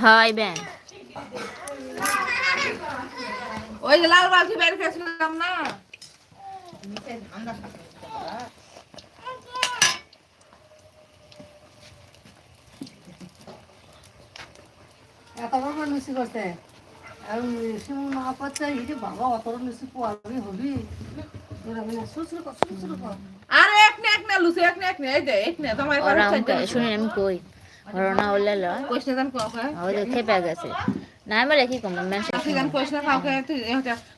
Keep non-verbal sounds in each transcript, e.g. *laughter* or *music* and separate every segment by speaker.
Speaker 1: হয় ব্যান।
Speaker 2: ওই যে লাল বালতি বের করেছিলাম না।
Speaker 3: এত বড় লুচি করতে। আর লুচি না পাচ্ছে বাবা অত বড় লুচি পোয়াবি হবি।
Speaker 2: আরে এক নে এক নে লুসি এক নে এক নে এই যে এক নে তোমার
Speaker 1: শুনে আমি কই? কি কম
Speaker 2: না কাউকে তুই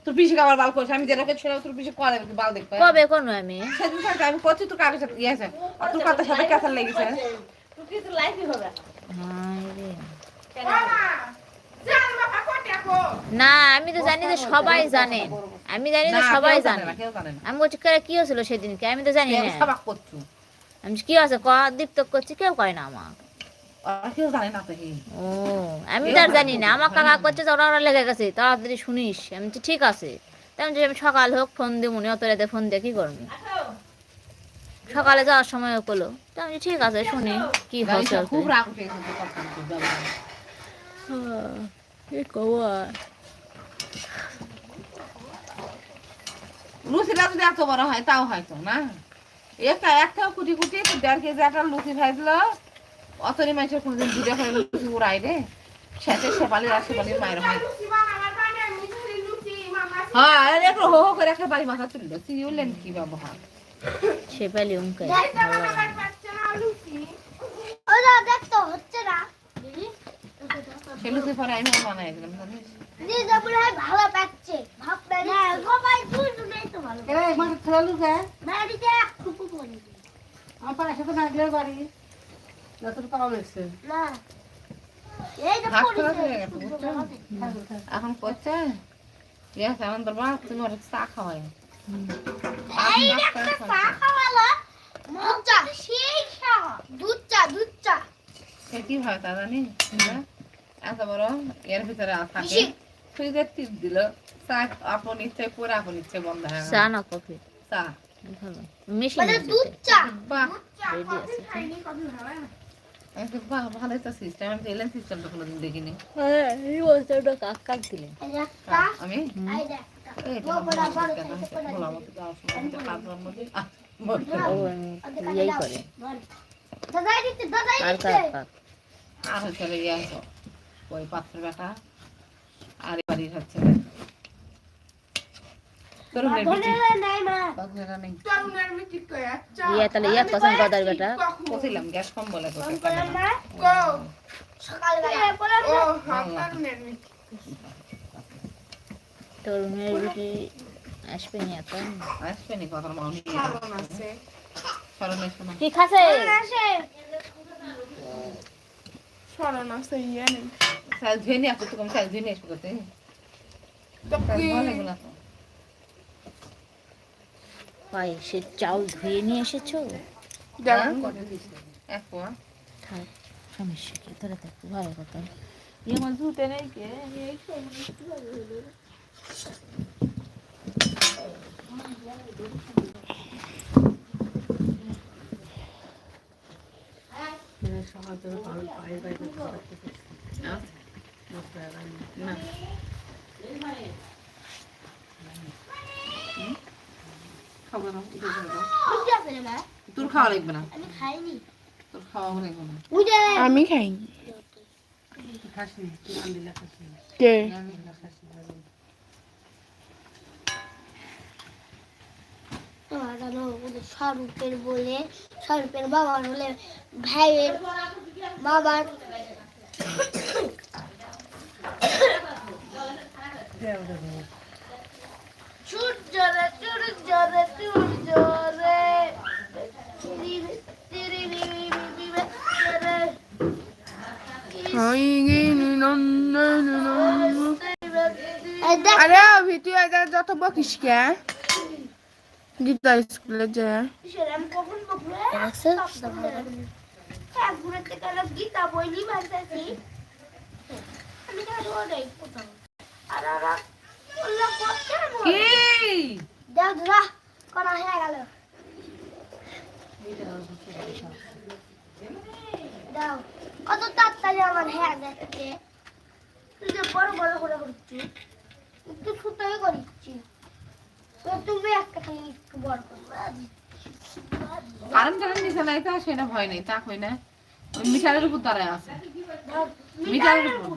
Speaker 2: তোর পিছে আবার বাল করছ আমি যেটাকে ছিল তোর পিছে করে বাল দেখবে
Speaker 1: কবে কোন আমি
Speaker 2: সেদিন সাথে আমি করছি তোর কাগজ আর তোর কথার সাথে কাঁচার লেগেছে
Speaker 1: রে। না আমি তো জানি যে সবাই জানে আমি জানি যে সবাই
Speaker 2: জানে
Speaker 1: জানে
Speaker 2: না, কেউ জানে না।
Speaker 1: আমি বলছি "কারে কি হয়েছিল সেদিনকে আমি তো জানি না আমি কি আছে ক দীপ্ত করছি কেউ কয় না
Speaker 2: আর কেউ জানে না
Speaker 1: ও আমি তো আর জানি না। আমার কাকা করছে তো ওরা লেগে গেছে। তাড়াতাড়ি শুনিস। আমি বলছি, ঠিক আছে। তাই আমি আমি সকাল হোক ফোন দিব মনে অত রাতে ফোন দিয়ে কি করবি? সকালে যাওয়ার সময় করল তো আমি ঠিক আছে শুনি কি হচ্ছে
Speaker 2: খুব রাগ উঠে।
Speaker 1: কি
Speaker 2: লুচিটা যদি এত বড় হয় তাও হয়তো না। একটা একটা কুটি কুটি তো দেড় কেজি একটা লুচি ভাজল। অতরি মাছের কোনোদিন দুটো করে লুচি উড়াই রে শেষে শেপালির আর শেপালির মায়ের হয়। হ্যাঁ আর একটু হো হো করে একটা বাড়ি মাথা তুলল। তুই কি
Speaker 4: না।
Speaker 2: সে পরে আমি বানাই দিলাম
Speaker 4: হয় ভালো পাচ্ছে? না সবাই তুই তো ভালো
Speaker 3: একবার
Speaker 4: বাড়িতে।
Speaker 3: আমার পাশে তো নাগলের বাড়ি।
Speaker 2: এখন করছে এখন তোর বাপ তুমি ওর চা খাওয়াই
Speaker 4: এই একটা চা খাওয়ালো মজা সেই খাওয়া দুধ চা দুধ চা।
Speaker 2: সে কি হয় তা জানি? এত বড় এর ভিতরে থাকে। ফ্রিজে টিপ দিল। চা আপন ইচ্ছে করে আপন ইচ্ছে বন্ধ হয়ে।
Speaker 1: চা না কফি?
Speaker 2: চা।
Speaker 1: মেশিন
Speaker 4: মানে দুধ চা।
Speaker 2: বাহ।
Speaker 1: রেডি আছে।
Speaker 2: ভালোই তো সিস্টেম আমি এলেন সিস্টেমটা কোনোদিন দেখিনি।
Speaker 1: এই কাক কাক দিলেন
Speaker 4: এই যে একটা
Speaker 2: আমি?
Speaker 1: আর কাক কাক?
Speaker 2: আর হচ্ছে ইয়ে ওই পাত্রের বেটা আর বাড়ির হচ্ছে তোর
Speaker 4: ধনে নাই মা।
Speaker 2: নেই
Speaker 1: ইয়া তাহলে ইয়া পছন্দ গদার বেটা।
Speaker 2: বসিলাম গ্যাস কম বলে তোকে
Speaker 4: বললাম মা সকালবেলা। বললাম না।
Speaker 1: তোর মেয়ের রুটি আসবে নি এখন
Speaker 2: আসবে নি মাউনি আছে। না।
Speaker 1: কি খাচ্ছে
Speaker 4: আসে
Speaker 2: সাইজ ধুয়ে তো কম ধুয়ে নিয়ে আসব করতে। ভালো লাগবে
Speaker 1: পায়ে সে চাউল ধুয়ে নিয়ে এসেছ?
Speaker 2: হ্যাঁ?
Speaker 1: থাক সমস্যা কি? তোরা থাক ভালো কথা।
Speaker 3: সকাল থেকে পায়ে পায়ে পায়ে
Speaker 2: না। খাব না তোর খাওয়া লাগবে না।
Speaker 4: আমি খাইনি।
Speaker 2: তোর খাওয়া লাগবে না।
Speaker 5: আমি কে?
Speaker 4: স্বরূপের বলে স্বরূপের বাবার বলে ভাইয়ের বাবার সূর্যরে সূর্যরে সূর্যরে
Speaker 5: আরে ভিতু এটা যত বকিস কে? গীতা স্কুলে যায়
Speaker 4: গীতা বই আমি কোথাও আর
Speaker 2: কি?
Speaker 4: দাও দাদা করা হয়ে গেল। দাও কত তাড়াতাড়ি আমার হ্যাঁ দেখছে তুই যে বড় বড় করে করছিস একটু ছোটই করিচ্ছি। তো তুমি একটা খালি একটু বড় করবে
Speaker 2: কারেন্ট টারেন্ট নিচে নাই তা সেটা ভয় নেই তা কই না। ওই মিটারের উপর দাঁড়ায় আছে। মিটারের উপর।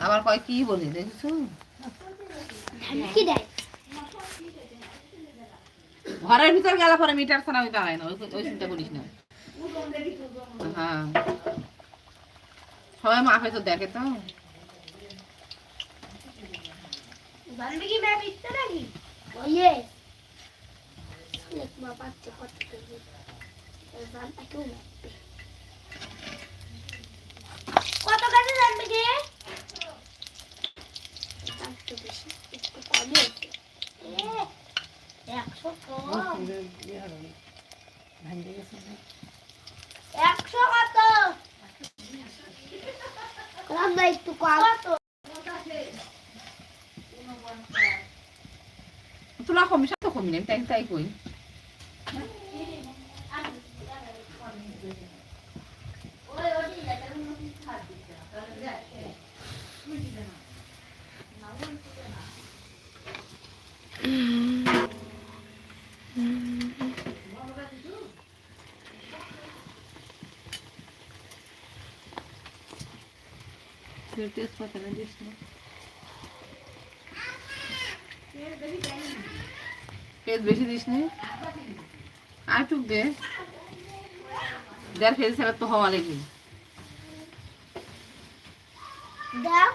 Speaker 2: আবার কয় কি বলি দেখছ? ঘরের ভিতর গেলে পরে মিটার ছাড়া ওই দাঁড়ায় না ওই ওই চিন্তা করিস না। হ্যাঁ। সবাই মাপে তো। দেখে তো
Speaker 4: কেউ মাপবে কত কাছে একটু বেশি একটু কম কম
Speaker 2: তোলা কমিস তো কমি নেই তাই তাই কই। তেজপাতা না দিস না? আর দে। ছাড়া তো হওয়া লেগে
Speaker 4: দাও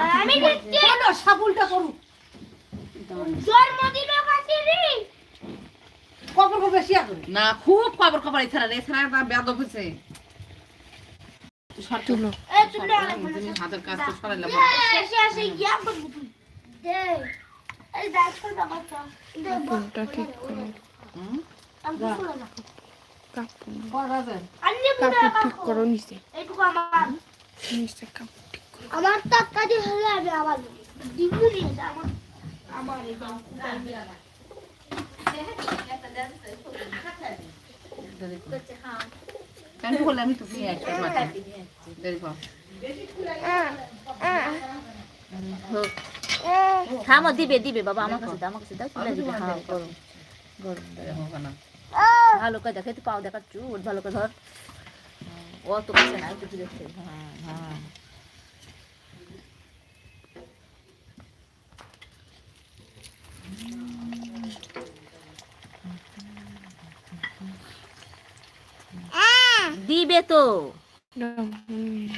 Speaker 4: আর আমি দিচ্ছি
Speaker 3: সাবুলটা করু
Speaker 4: জন্মদিনও কাছে রে।
Speaker 3: কপর কপর করে।
Speaker 2: না খুব খবর খবর এছাড়া এছাড়া একটা বেদব হয়েছে তুলো।
Speaker 4: এই তুমি আগে
Speaker 2: হাতের কাজ তো সরাইলে
Speaker 5: ফোনটা ঠিক করো। কাপড় ঠিক করো নিচে।
Speaker 4: আমার।
Speaker 5: নিচে কাপড় ঠিক করো।
Speaker 4: আমার টাকা দিয়ে হলে আমি আবার
Speaker 2: আমি
Speaker 1: থামো দিবে দিবে বাবা আমার কাছে আমার কাছে দাও তুলে দিবে হ্যাঁ গরম গরম ভালো করে দেখে তুই পাও দেখা চুট ভালো করে ধর হ্যাঁ, ও তো কাছে না একটু হ্যাঁ হ্যাঁ দিবে তো।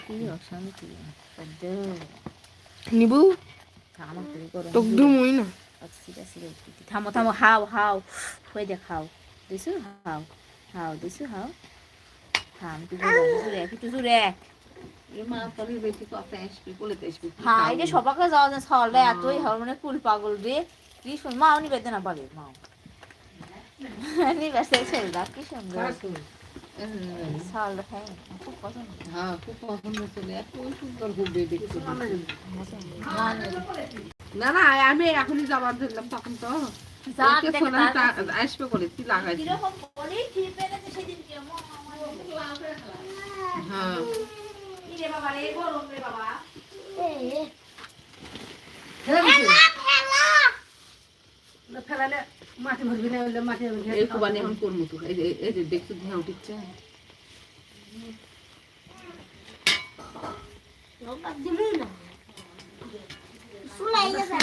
Speaker 1: কি অশান্তি
Speaker 5: নিবু
Speaker 1: থামো
Speaker 5: না।
Speaker 1: থামো থামো হাও হাও। হয়ে দেখ হাও। দিছো? হাও হাও দিছো হাও। হাম তুই জুড়ে একটু জুড়ে
Speaker 2: মা তোর বেশি কথা আসবি আসবি।
Speaker 1: হ্যাঁ এই সবাকে যাওয়া যায়। সরলে এতই হল মানে কুল পাগল রে। কি শুন মাও নিবে না পারে মাও নিবে সেই ছেলেটা কি সুন্দর সাল হ্যাঁ খুব পছন্দ।
Speaker 2: হ্যাঁ খুব পছন্দ চলে এত সুন্দর দেখতে না না আমি এখনই যাবার ধরলাম তখন তো আসবে বলে তুই লাগাইছি?
Speaker 1: কে
Speaker 2: হ্যাঁ।
Speaker 1: বাবা রে গরম রে বাবা।
Speaker 4: এ
Speaker 3: ফেলা
Speaker 4: ফেলা
Speaker 3: ফেলালে মাটি ভরবি না হলে মাটি
Speaker 2: এই কুবানি এখন করব তো। এই যে- এই যে দেখছ ধ্যান উঠছে
Speaker 4: লোকা দিমু না? শুলাই গেছে।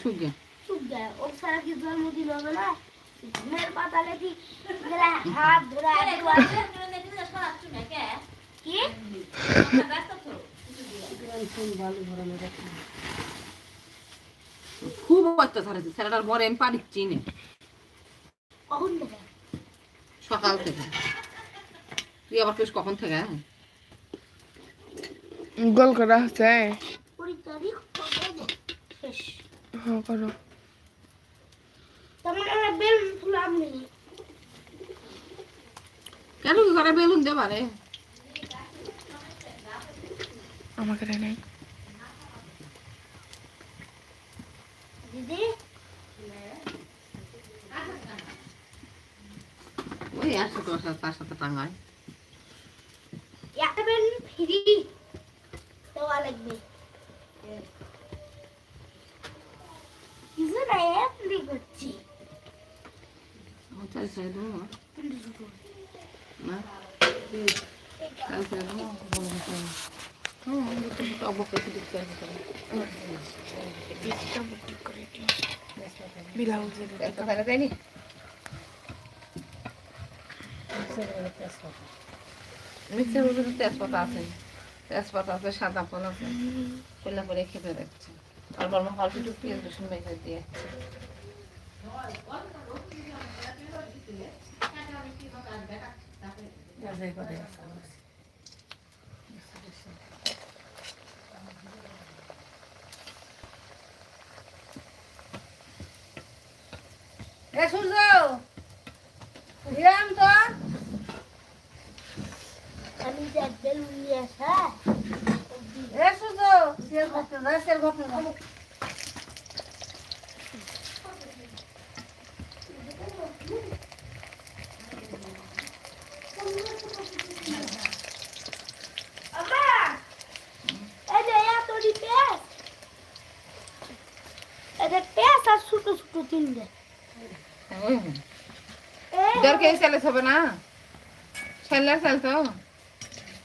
Speaker 2: সুগে
Speaker 4: চুপ যায় ও সারা কি জন্মদিন হবে না? ঘুমের পাতালে কি হাত ধরে
Speaker 2: খুব অত্যাচার হয়েছে ছেলেটার বরে আমি পানি চিনি।
Speaker 4: কখন
Speaker 2: সকাল থেকে। তুই আবার কেস কখন থেকে?
Speaker 5: গোল করা হচ্ছে।
Speaker 4: কুড়ি তারিখ কবে শেষ।
Speaker 5: হ্যাঁ করো।
Speaker 4: নেই
Speaker 2: কেন কি করে বেলুন দেবা রে?
Speaker 5: আমাকে নাই
Speaker 4: দিদি
Speaker 2: নিয়ে আসো তোমার সাথে তার সাথে টাঙ্গায়
Speaker 4: একটা পেন ফ্রি দেওয়া লাগবে কিছু না এমনি করছি
Speaker 2: চাই চাই দেবো না চাই চাই দেবো হুম অবকে দিতে আসবে
Speaker 5: ব্লাউজের
Speaker 2: একটা ফেলে দেয়নি মিক্সার উপরে তেজপাতা আছে। তেজপাতা আছে, সাদা ফল আছে। করলে করে খেতে দেখছে। আর অল্প একটু পেঁয়াজ রসুন মেখে দিয়ে
Speaker 3: সূর্য হিরাম তো
Speaker 4: আমি দেখবেন নিয়ে আসা
Speaker 3: এ সূর্য সেল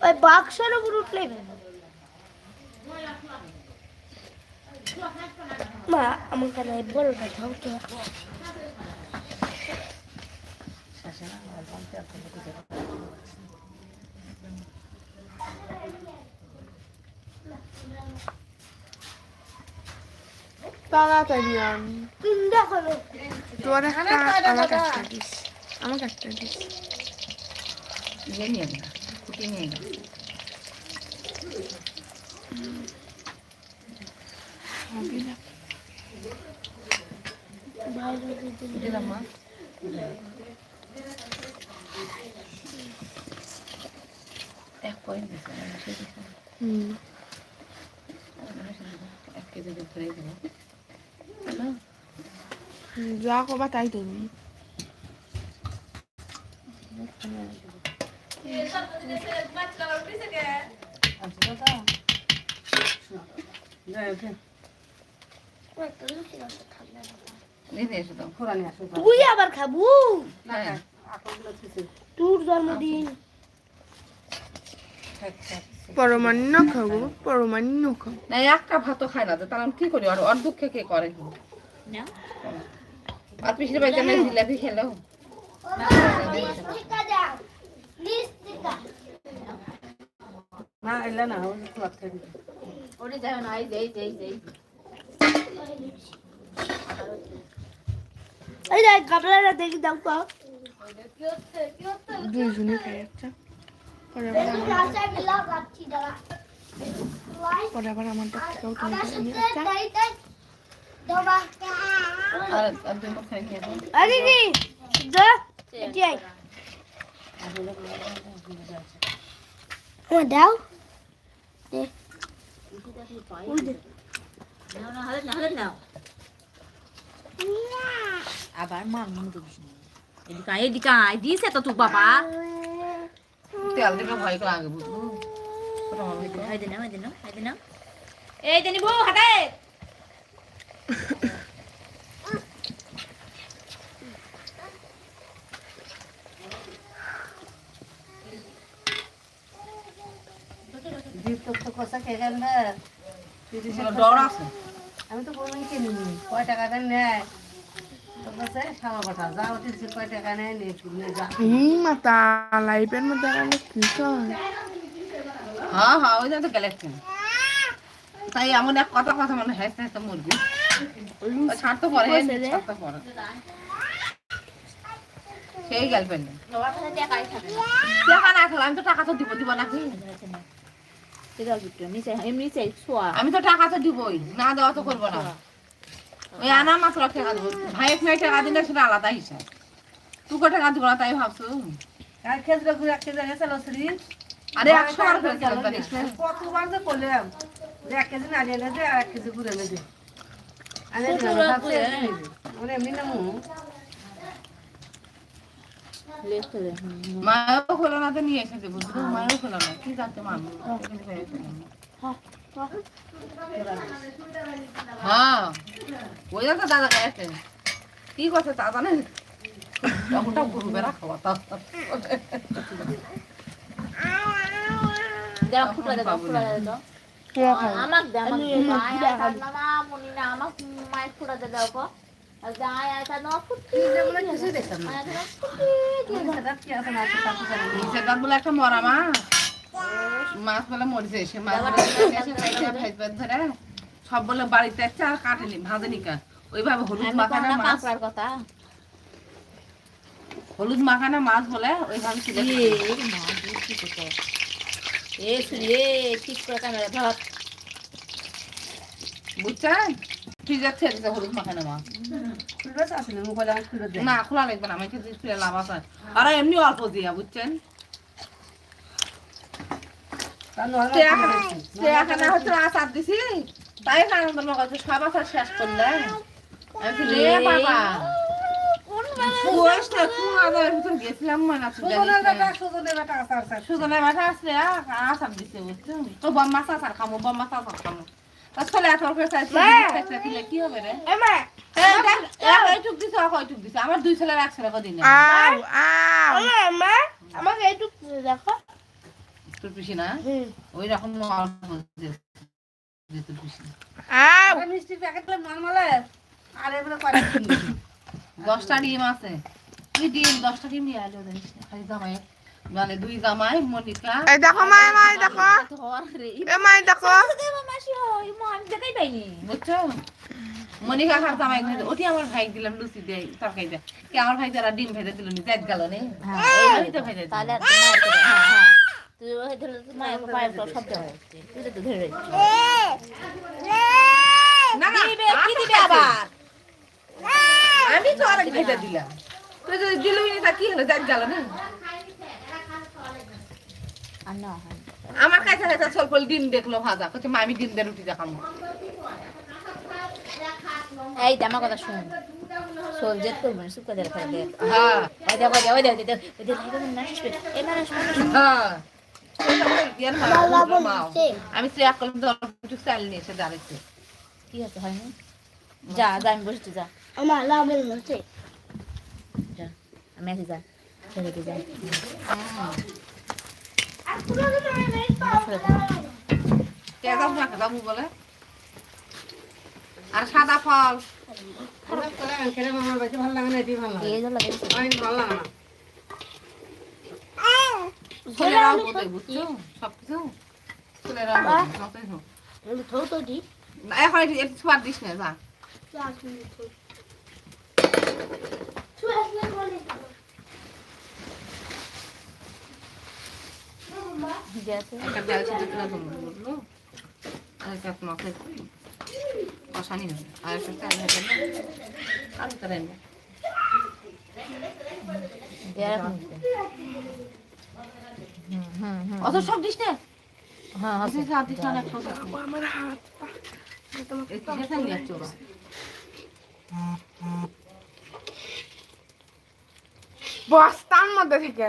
Speaker 3: ওই
Speaker 4: বাক্সের উপর উঠলে মা আমার কাছে বড়টা ঝাউকে
Speaker 5: তাড়াতাড়ি আন।
Speaker 4: দেখো না।
Speaker 5: একটা আমাকে একটা দিস। আমাকে একটা দিস।
Speaker 2: নিয়ে কুটি নিয়ে গা
Speaker 5: হবে না
Speaker 2: দিলাম মা এক পয়েন্ট দিছে
Speaker 5: হুম
Speaker 2: এক কেজি দুধ ধরে দেবো
Speaker 5: যা কবা তাই দেবি
Speaker 4: তুই আবার খাব
Speaker 2: হ্যাঁ
Speaker 4: তোর জন্মদিন
Speaker 5: পরমান্ন খাব পরমান্ন খাব
Speaker 2: না একটা ভাতও খায় না তো তাহলে আমি কি করি আর ওর দুঃখে কে করে আর পিছিয়ে বাড়িতে জিলাপি খেলো
Speaker 3: না এলে না ওই তো আটকে দিবে
Speaker 1: ওরে যাবে না এই যে এই যে এই
Speaker 4: দেখ গাবলাটা দেখি দাও তো
Speaker 5: দুইজনে খাই একটা। পরে আবার
Speaker 4: গেলা
Speaker 5: পরে আবার আমার থেকেও তুমি
Speaker 4: সাথে
Speaker 5: একটা
Speaker 2: আর দুই
Speaker 4: কি দে এটি দাও দে ওই দে
Speaker 1: নাও না হালে না হালে নাও আবার মার মনে করিস এদিকে এদিকে আয়। দিছে তো তুই বাবা।
Speaker 2: তেল দিকে ভয় করে আগে বুঝব।
Speaker 1: এই দে নাও এই দে নাও এই দে
Speaker 2: ডর আছে?
Speaker 3: আমি তো কয় টাকা দেন নেয়?
Speaker 5: লাইফের মধ্যে কি
Speaker 2: হ্যাঁ হ্যাঁ ওই জন্য তো তাই এমন এক কথা কথা মানে হাসতে মরবি। ছাড়তে পরে ছাড়তে পরে। সেই গেল টাকা না আমি তো টাকা তো দিব দিব নাকি? আমি তো টাকা তো দিবই। না দেওয়া তো করব না। ওই আনা মাত্র টাকা দেবো। ভাই এক নাই টাকা দিলে সেটা আলাদা হিসাব। তুকে টাকা দিব না তাই ভাবছ
Speaker 3: আর খেজুরে ঘুরে এক কেজি
Speaker 2: আরে একশো?
Speaker 3: কতবার যে করলাম। যে এক কেজি না আর এক কেজি ঘুরে দে আমি। মানে এমনি
Speaker 1: হুম।
Speaker 2: মায়ও খোলো না তো নিয়ে এসে দেবো বুঝলো মায়ও খোলো না কি জানতে মানবো হ্যাঁ ওই তো দাদা গেছে কি করছে তা জানেন ওটা
Speaker 1: ফুটা দাও ফুটা দাও আমাক দে আমাক দে আয় আয় তার নামা মনি না আমাক মাই ফুটা দে দাও
Speaker 3: আছে আছে
Speaker 2: একটা মরা মাছ মাছ বলে মরেছে সে মাছ বলে এসে খাইতে খাইতে ধরে। সব বলে বাড়িতে একটা আর কাটেনি ভাজেনি কা। ওইভাবে হলুদ মাখানা মাছ।
Speaker 1: কথা।
Speaker 2: হলুদ মাখানা মাছ বলে ওইভাবে
Speaker 1: ঠিক করে ক্যামেরা ধর
Speaker 2: বুঝছেন? ফ্রিজের ছেড়ে দিতে হলুদ মাখানা মাছ। না খোলা লাগবে না আমাকে ফিরে লাভ আছে। আর এমনি অল্প দিয়া বুঝছেন?
Speaker 3: তার নয়
Speaker 2: এখানে হচ্ছে আচার দিছি। তাই আনন্দ মগাছে সব আচার শেষ করলে। রে বাবা। বয়স না, কোন আচারের ভিতর গেছিলাম মনে
Speaker 3: সুজনের? বেটা
Speaker 2: আসলে আচার দিছে বুঝছ তো বম মাছ আচার খামো বম মাছ আচার খামো। তা ছোলে আমার দুই
Speaker 4: আমাকে দেখো।
Speaker 2: তোর পিসি না? ওই রকম তোর পিসি।
Speaker 3: আর প্যাকেট নরমাল আর এবারে কয়টা *laughs*
Speaker 2: দশটা ডিম আছে। তুই ডিম দশটা ডিম নিয়ে আলো জানিস খালি জামাই মানে দুই জামাই মনিকা।
Speaker 5: এই দেখো মাই মাই দেখো।
Speaker 1: ধর রে।
Speaker 5: এ মাই দেখো।
Speaker 1: দেবা মাসি মা আমি দেখাই পাইনি।
Speaker 2: বুঝছ? মনিকা খার জামাই ওটি আমার ভাই দিলাম লুচি দিয়ে তরকারি দিয়ে কি আমার ভাই যারা ডিম ভেজে দিল নি গেল নে।
Speaker 1: হ্যাঁ
Speaker 2: আমি তো ভেজে
Speaker 1: তাহলে তুই ওই ধরে মায়ের পায়ের শব্দ হচ্ছে। তুই তো ধরে
Speaker 2: না না
Speaker 1: কি দিবে আবার?
Speaker 2: আমি তো আরেক ভেজে দিলাম। তুই যদি দিলই নি তা কি হলো? দেখ গেল না? আমার কাছে কাছে স্বল্প ডিম দেখল ভাজা। কচ্ছে মা আমি ডিম দিয়ে রুটি দেখাবো।
Speaker 1: এই আমার কথা শুন। শোল জেদ করব না সুকা দেখ দেখ
Speaker 2: হ্যাঁ।
Speaker 1: ওই দেখ ওই দেখ ওই দেখ ওই দেখ ওই দেখ ওই দেখ না শুনবে এই না শুনবে
Speaker 2: হ্যাঁ। ইয়ার মা, মাও। আমি কলম তো অল্প চাল নিয়ে এসে দাঁড়িয়েছে
Speaker 1: কি আছে হয়নি যা যা আমি বসছি যা।
Speaker 4: আমার
Speaker 1: আমি আছি যা। ছেড়ে যা।
Speaker 2: যাব বলে আর সাদা ফল
Speaker 3: খেলে আমার বেশি ভালো লাগে না এটি ভালো লাগে আমি ভালো লাগে না
Speaker 2: ছেলেরাও বোধহয় বুঝছ? সবকিছু ছেলেরাও যতই হোক।
Speaker 4: থৌ তো দি।
Speaker 2: না, এখন একটু একটু ছোঁয়ার দিস না যা
Speaker 1: ভিজে আছে
Speaker 2: একটা ডাল সিদ্ধ করে দেবো, বুঝলো আর একটা তোমাকে কষানি হবে আর একটা
Speaker 1: হুম
Speaker 2: অত সব দিস না?
Speaker 1: হ্যাঁ
Speaker 2: দিস না
Speaker 5: আমার হাত? বস্তার মধ্যে থেকে।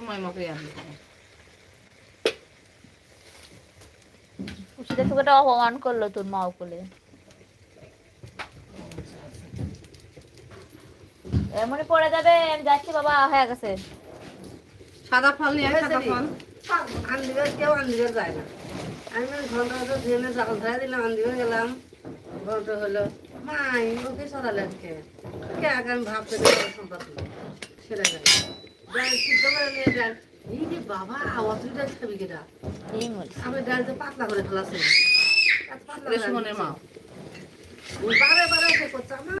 Speaker 2: সময় মতো ইয়ার কি হবে।
Speaker 1: তোকে অপমান করল তোর মা কোলে এমনই পড়ে যাবে আমি যাচ্ছি বাবা হয়ে গেছে।
Speaker 2: সাদা ফল নিয়ে সাদা ফল।
Speaker 3: আন্দিবে কেউ আন্দিবে যায় না। আমি ঘণ্টা তো ধুয়ে জাল ধরে দিলাম আন্দিবে গেলাম। ঘণ্টা হলো মাই ওকে সরালে কে কে আগে আমি ভাবতে সেটা যাই যাই সিদ্ধ করে নিয়ে যাই এই যে বাবা আওয়াজ দুইটা খাবি কেটা আমি ডালতে পাতলা করে ফেলাছি। পাতলা করে
Speaker 2: মা
Speaker 3: বারে বারে করছে।